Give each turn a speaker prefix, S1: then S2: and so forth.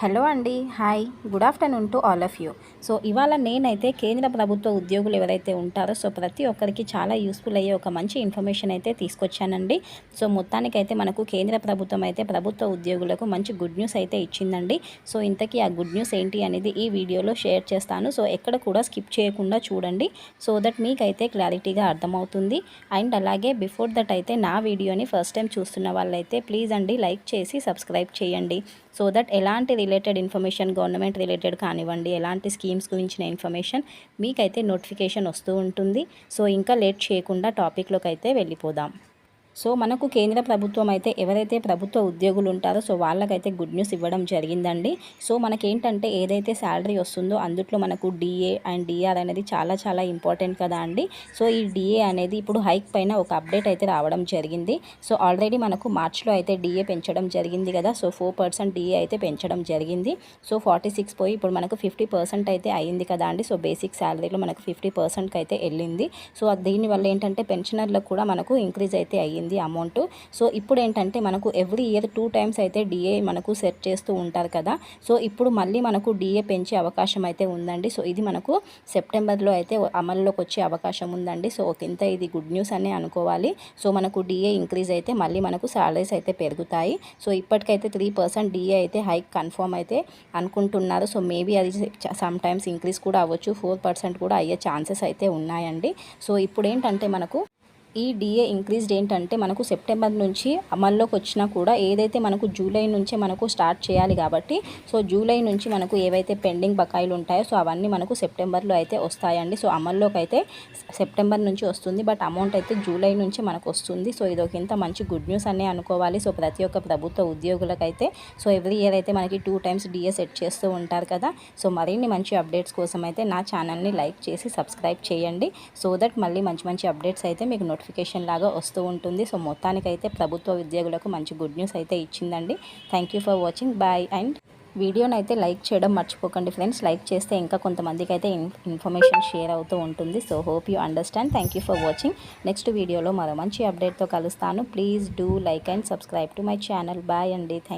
S1: Hello అండి hi. Good afternoon to all of you. So ఇవాళ నేనైతే కేంద్ర ప్రభుత్వ ఉద్యోగులు ఎవరైతే ఉంటారో సో ప్రతి ఒక్కరికి చాలా యూస్ఫుల్ అయ్యే ఒక మంచి ఇన్ఫర్మేషన్ అయితే తీసుకొచ్చానండి. సో మొత్తానికైతే మనకు కేంద్ర ప్రభుత్వం అయితే ప్రభుత్వ ఉద్యోగులకు మంచి గుడ్ న్యూస్ అయితే ఇచ్చిందండి. సో ఇంతకీ ఆ గుడ్ న్యూస్ ఏంటి అనేది ఈ వీడియోలో షేర్ చేస్తాను. సో ఎక్కడ కూడా స్కిప్ చేయకుండా చూడండి. సో దట్ మీకైతే క్లారిటీగా అర్థమవుతుంది. అండ్ అలాగే బిఫోర్ దట్ అయితే నా వీడియోని ఫస్ట్ టైం చూస్తున్న వాళ్ళైతే ప్లీజ్ అండి లైక్ చేసి సబ్స్క్రైబ్ చేయండి. సో దట్ ఎలాంటి రిలేటెడ్ ఇన్ఫర్మేషన్ గవర్నమెంట్ రిలేటెడ్ కానివ్వండి ఎలాంటి స్కీమ్స్ గురించిన ఇన్ఫర్మేషన్ మీకైతే నోటిఫికేషన్ వస్తూ ఉంటుంది. సో ఇంకా లేట్ చేయకుండా టాపిక్లోకి అయితే వెళ్ళిపోదాం. సో మనకు కేంద్ర ప్రభుత్వం అయితే ఎవరైతే ప్రభుత్వ ఉద్యోగులు ఉంటారో సో వాళ్ళకైతే గుడ్ న్యూస్ ఇవ్వడం జరిగిందండి. సో మనకేంటంటే ఏదైతే శాలరీ వస్తుందో అందుట్లో మనకు డిఏ అండ్ డిఆర్ అనేది చాలా చాలా ఇంపార్టెంట్ కదా అండి. సో ఈ డిఏ అనేది ఇప్పుడు హైక్ పైన ఒక అప్డేట్ అయితే రావడం జరిగింది. సో ఆల్రెడీ మనకు మార్చ్లో అయితే డిఏ పెంచడం జరిగింది కదా సో ఫోర్ పర్సెంట్ డిఏ అయితే పెంచడం జరిగింది. సో ఫార్టీ సిక్స్ పోయి ఇప్పుడు మనకు ఫిఫ్టీ పర్సెంట్ అయితే అయ్యింది కదా అండి. సో బేసిక్ శాలరీలో మనకు ఫిఫ్టీ పర్సెంట్కి అయితే వెళ్ళింది. సో దీనివల్ల ఏంటంటే పెన్షనర్లకు కూడా మనకు ఇంక్రీజ్ అయితే అయ్యింది. అమౌంట్ సో ఇప్పుడు ఏంటంటే మనకు ఎవ్రీ ఇయర్ టూ టైమ్స్ అయితే డిఏ మనకు సెట్ చేస్తూ ఉంటారు కదా. సో ఇప్పుడు మళ్ళీ మనకు డిఏ పెంచే అవకాశం అయితే ఉందండి. సో ఇది మనకు సెప్టెంబర్లో అయితే అమల్లోకి వచ్చే అవకాశం ఉందండి. సో ఇంత ఇది గుడ్ న్యూస్ అనే అనుకోవాలి. సో మనకు డిఏ ఇంక్రీజ్ అయితే మళ్ళీ మనకు శాలరీస్ అయితే పెరుగుతాయి. సో ఇప్పటికైతే త్రీ పర్సెంట్ డిఏ అయితే హైక్ కన్ఫర్మ్ అయితే అనుకుంటున్నారు. సో మేబీ అది సమ్ టైమ్స్ ఇంక్రీజ్ కూడా అవ్వచ్చు. ఫోర్ పర్సెంట్ కూడా అయ్యే ఛాన్సెస్ అయితే ఉన్నాయండి. సో ఇప్పుడు ఏంటంటే మనకు ఈ డిఏ ఇంక్రీజ్డ్ ఏంటంటే మనకు సెప్టెంబర్ నుంచి అమల్లోకి వచ్చినా కూడా ఏదైతే మనకు జూలై నుంచే మనకు స్టార్ట్ చేయాలి కాబట్టి సో జూలై నుంచి మనకు ఏవైతే పెండింగ్ బకాయిలు ఉంటాయో సో అవన్నీ మనకు సెప్టెంబర్లో అయితే వస్తాయండి. సో అమల్లోకి అయితే సెప్టెంబర్ నుంచి వస్తుంది బట్ అమౌంట్ అయితే జూలై నుంచి మనకు వస్తుంది. సో ఇది ఒక ఇంత మంచి గుడ్ న్యూస్ అనే అనుకోవాలి. సో ప్రతి ఒక్క ప్రభుత్వ ఉద్యోగులకైతే సో ఎవ్రీ ఇయర్ అయితే మనకి టూ టైమ్స్ డిఏ సెట్ చేస్తూ ఉంటారు కదా. సో మరిన్ని మంచి అప్డేట్స్ కోసం అయితే నా ఛానల్ని లైక్ చేసి సబ్స్క్రైబ్ చేయండి. సో దట్ మళ్ళీ మంచి మంచి అప్డేట్స్ అయితే మీకు నోటిఫికేషన్ లాగా వస్తూ ఉంటుంది. సో మొత్తానికైతే ప్రభుత్వ ఉద్యోగులకు మంచి గుడ్ న్యూస్ అయితే ఇచ్చిందండి. Thank you for watching bye and వీడియోని అయితే లైక్ చేయడం మర్చిపోకండి ఫ్రెండ్స్. లైక్ చేస్తే ఇంకా కొంతమందికి అయితే ఇన్ఫర్మేషన్ షేర్ అవుతూ ఉంటుంది. So hope you understand thank you for watching next వీడియోలో మరో మంచి అప్డేట్తో కలుస్తాను. Please do like and subscribe to my channel bye అండి. థ్యాంక్